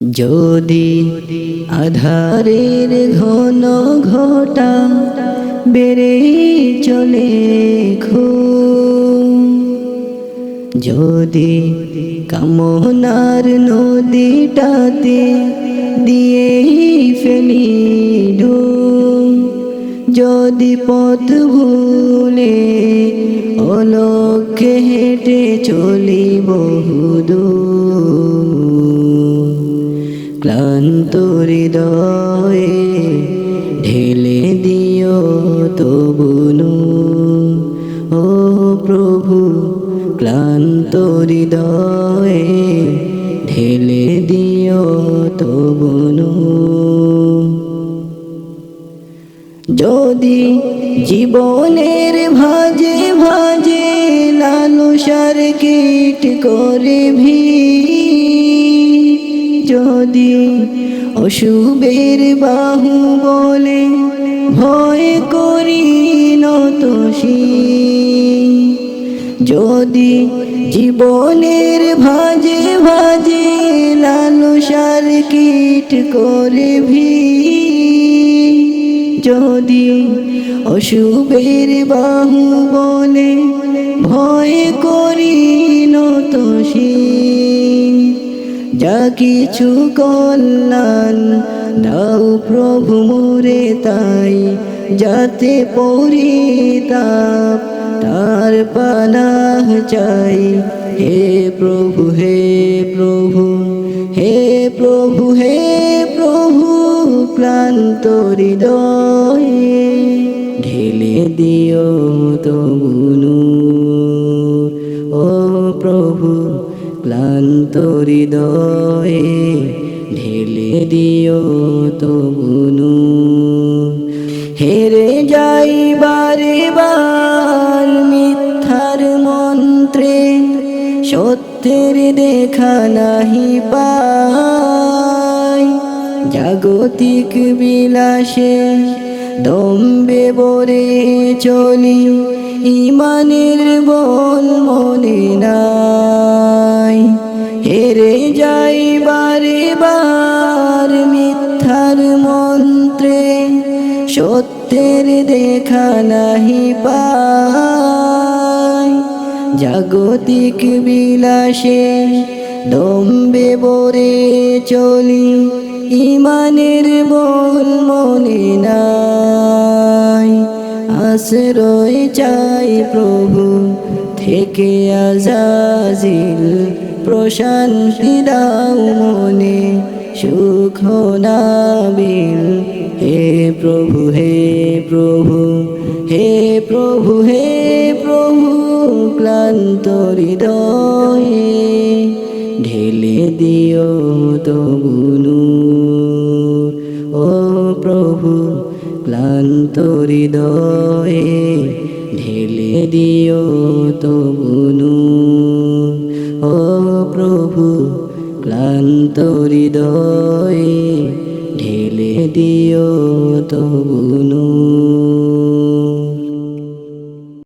যদি আধারের ঘন ঘটা বেড়ে চলে যদি কামনার নদীটাতে দিয়ে ফেলি যদি পথ ভুলে অলক্ষে হেঁটে চলি বহুদূর ক্লান্ত হৃদয়ে ঢেলে দিও তবুনু ও প্রভু, ক্লান্ত হৃদয়ে ঢেলে দিও তবুনু যদি জীবনের ভাজে ভাজে লালসার কীট করে ভি যদি অশুভের বাহু বলে ভয় করি নতসী যদি জীবনের ভাজে ভাজে লালসার কীট করে ভি, যদি অশুভের বাহু বলে ভয় করি নতসী যা কিছু কল্যাণ দাও প্রভু মোরে তাই, যাতে পরিতাপ তার পানাহ চাই। হে প্রভু হে প্রভু হে প্রভু হে প্রভু ক্লান্ত হৃদয়ে ঢেলে দিও তবুনু ও প্রভু ক্লান্ত হৃদয়ে ঢেলে দিও তবুনু হেরে যাই বারে বার মিথ্যার মন্ত্রে, সত্যের দেখা নাহি পাই। জাগতিক বিলাসে দম্বে বরে চলি, ইমানের বল মনে হেরে যাই বারে বার মিথ্যার মন্ত্রে, সত্যের দেখা নাহি পাই। জাগতিক বিলাসে দম্বে বরে চলি, ইমানের বল মনে নাই। আশ্রয় চাই প্রভু থেকে আজাজিল প্রশান্তি দাও মনে, সুখ নাবিল হে প্রভু হে প্রভু হে প্রভু হে প্রভু, ক্লান্ত হৃদয়ে ঢেলে দিও তবুনু ও প্রভু, ক্লান্ত হৃদয়ে ঢেলে দিও তবুনু ক্লান্ত হৃদয়ে ঢেলে দিও তবুনু